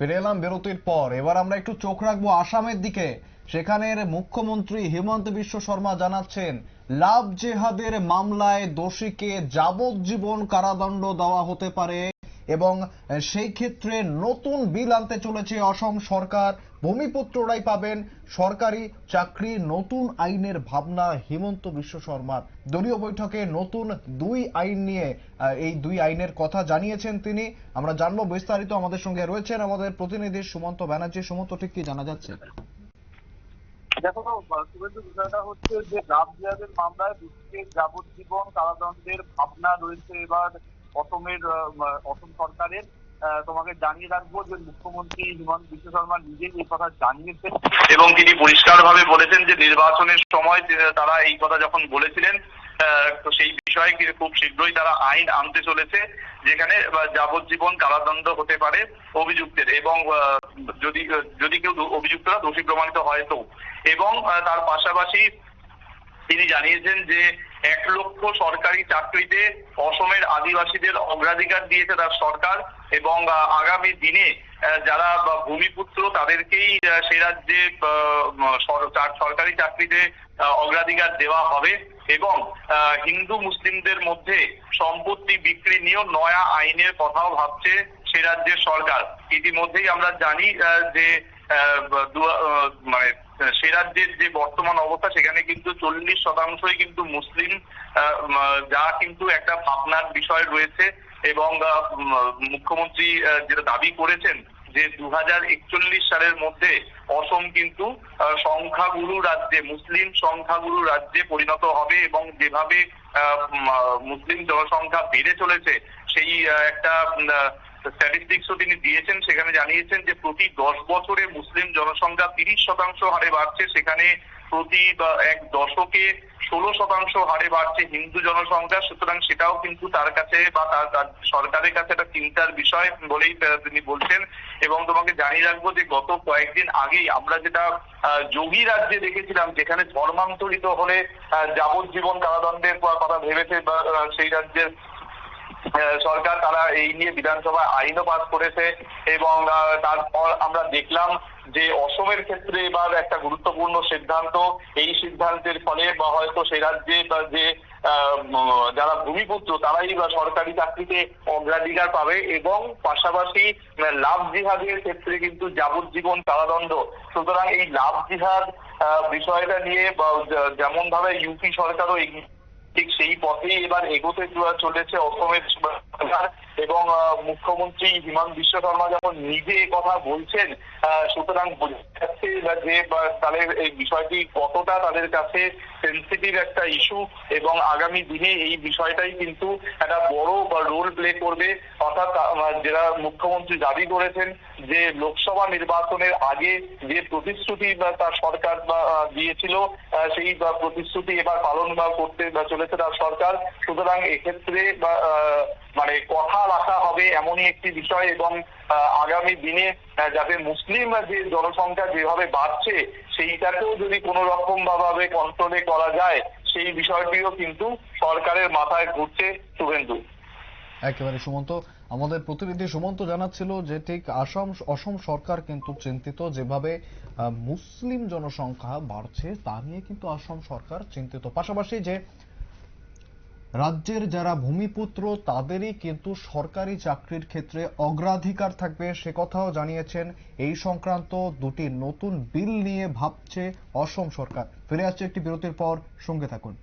ফিরে এলাম বিরতির পর। এবার আমরা একটু চোখ রাখব আসামের দিকে। সেখানের মুখ্যমন্ত্রী হিমন্ত বিশ্ব শর্মা জানাচ্ছেন, লাভ জেহাদের মামলায় দোষীকে যাবজ্জীবন কারাদণ্ড দেওয়া হতে পারে। এবং সেই ক্ষেত্রে নতুন বিল আনতে চলেছে অসম সরকার। ভূমিপুত্ররাই পাবেন। সরকারি চাকরি, নতুন আইনের ভাবনা, হিমন্ত বিশ্ব শর্মার। দলীয় বৈঠকে নতুন দুই আইন নিয়ে এই দুই আইনের কথা জানিয়েছেন তিনি। আমরা জানব বিস্তারিত আমাদের সঙ্গে রয়েছেন আমাদের প্রতিনিধি সুমন্ত ব্যানার্জি। সুমন্ত, ঠিক কি জানা যাচ্ছে? দেখো, শুভেন্দু, বিষয়টা হচ্ছে যে লাভ জিহাদের মামলায় দোষীকে যাবজ্জীবন কারাদণ্ডের ভাবনা রয়েছে। এবার অসমের অসম সরকারের তোমাকে জানিয়ে রাখব যে মুখ্যমন্ত্রী হিমন্ত বিশ্ব শর্মা নিজেই এই কথা জানিয়েছেন। এবং তিনি পরিষ্কারভাবে বলেছেন যে নির্বাচনের সময় তারা এই কথা যখন বলেছিলেন তো সেই বিষয়ে খুব শীঘ্রই তারা আইন আনতে চলেছে, যেখানে যাবজ্জীবন কারাদণ্ড হতে পারে অভিযুক্তের এবং যদি যদি কেউ অভিযুক্তরা দোষী প্রমাণিত হয় তো। এবং তার পাশাপাশি তিনি জানিয়েছেন যে এক লক্ষ সরকারি চাকরিতে অসমের আদিবাসীদের অগ্রাধিকার দিয়েছে তার সরকার এবং আগামী দিনে যারা ভূমিপুত্র তাদেরকেই সে রাজ্যে সরকারি চাকরিতে অগ্রাধিকার দেওয়া হবে এবং হিন্দু মুসলিমদের মধ্যে সম্পত্তি বিক্রি নিয়েও নয়া আইনের কথাও ভাবছে সে রাজ্যের সরকার। ইতিমধ্যেই আমরা জানি যে মানে সে রাজ্যের যে বর্তমান অবস্থা, সেখানে কিন্তু চল্লিশ শতাংশই কিন্তু মুসলিম যা কিন্তু একটা ভাবনার বিষয় রয়েছে এবং মুখ্যমন্ত্রী যেটা দাবি করেছেন যে দু হাজার একচল্লিশ সালের মধ্যে অসম কিন্তু সংখ্যাগুরু রাজ্যে, মুসলিম সংখ্যাগুরু রাজ্যে পরিণত হবে এবং যেভাবে মুসলিম জনসংখ্যা বেড়ে চলেছে, সেই একটা স্ট্যাটিস্টিক্সও তিনি দিয়েছেন, সেখানে জানিয়েছেন যে প্রতি দশ বছরে মুসলিম জনসংখ্যা তিরিশ শতাংশ হারে বাড়ছে, সেখানে প্রতি এক দশকে ষোলো শতাংশ হারে বাড়ছে হিন্দু জনসংখ্যা, সুতরাং সেটাও কিন্তু তার কাছে বা তার সরকারের কাছে একটা চিন্তার বিষয় বলেই তিনি বলছেন। এবং তোমাকে জানিয়ে রাখব যে গত কয়েকদিন আগেই আমরা যেটা যোগী রাজ্যে দেখেছিলাম, যেখানে ধর্মান্তরিত হলে যাবজ্জীবন কারাদণ্ডের কথা ভেবেছে সেই রাজ্যের সরকার তারা এই নিয়ে বিধানসভায় আইনও পাস করেছে এবং তারপর আমরা দেখলাম যে অসমের ক্ষেত্রে এবার একটা গুরুত্বপূর্ণ সিদ্ধান্ত, এই সিদ্ধান্তের ফলে বা হয়তো সে রাজ্যে যে যারা ভূমিপুত্র তারাই বা সরকারি চাকরিতে অগ্রাধিকার পাবে এবং পাশাপাশি লাভ জিহাদের ক্ষেত্রে কিন্তু যাবজ্জীবন কারাদণ্ড। সুতরাং এই লাভ জিহাদ বিষয়টা নিয়ে যেমন ভাবে ইউপি সরকারও এগিয়ে ঠিক সেই পথেই এবার এগোতে চলেছে অসমের এবং মুখ্যমন্ত্রী হিমন্ত বিশ্ব শর্মা যখন নিজে কথা বলছেন সুতরাং বোঝা যাচ্ছে যে তাদের এই বিষয়টি কতটা তাদের কাছে সেন্সিটিভ একটা ইস্যু এবং আগামী দিনে এই বিষয়টাই কিন্তু একটা বড় বা রোল প্লে করবে। অর্থাৎ যেটা মুখ্যমন্ত্রী দাবি করেছেন যে, লোকসভা নির্বাচনের আগে যে প্রতিশ্রুতি তার সরকার দিয়েছিল সেই প্রতিশ্রুতি এবার পালন করতে চলেছে তার সরকার। সুতরাং এক্ষেত্রে মানে কথা রাখা হবে এমনই একটি বিষয় এবং আগামী দিনে যাতে মুসলিম যে জনসংখ্যা যেভাবে বাড়ছে, সেইটাকেও যদি কোনো রকম ভাবে কন্ট্রোলে করা যায়, সেই বিষয়টিও কিন্তু সরকারের মাথায় ঘুরছে শুভেন্দু। একেবারে সুমন্ত। আমাদের প্রতিনিধি সুমন্ত জানাচ্ছিল যে ঠিক আসাম, অসম সরকার কিন্তু চিন্তিত যেভাবে মুসলিম জনসংখ্যা বাড়ছে, তা নিয়ে কিন্তু আসাম সরকার চিন্তিত। পাশাপাশি যে রাজ্যের যারা ভূমিপুত্র, তাদেরই কিন্তু সরকারি চাকরির ক্ষেত্রে অগ্রাধিকার থাকবে, সে কথাও জানিয়েছেন। এই সংক্রান্ত দুটি নতুন বিল নিয়ে ভাবছে অসম সরকার। ফিরে আসছে একটি বিরতির পর, সঙ্গে থাকুন।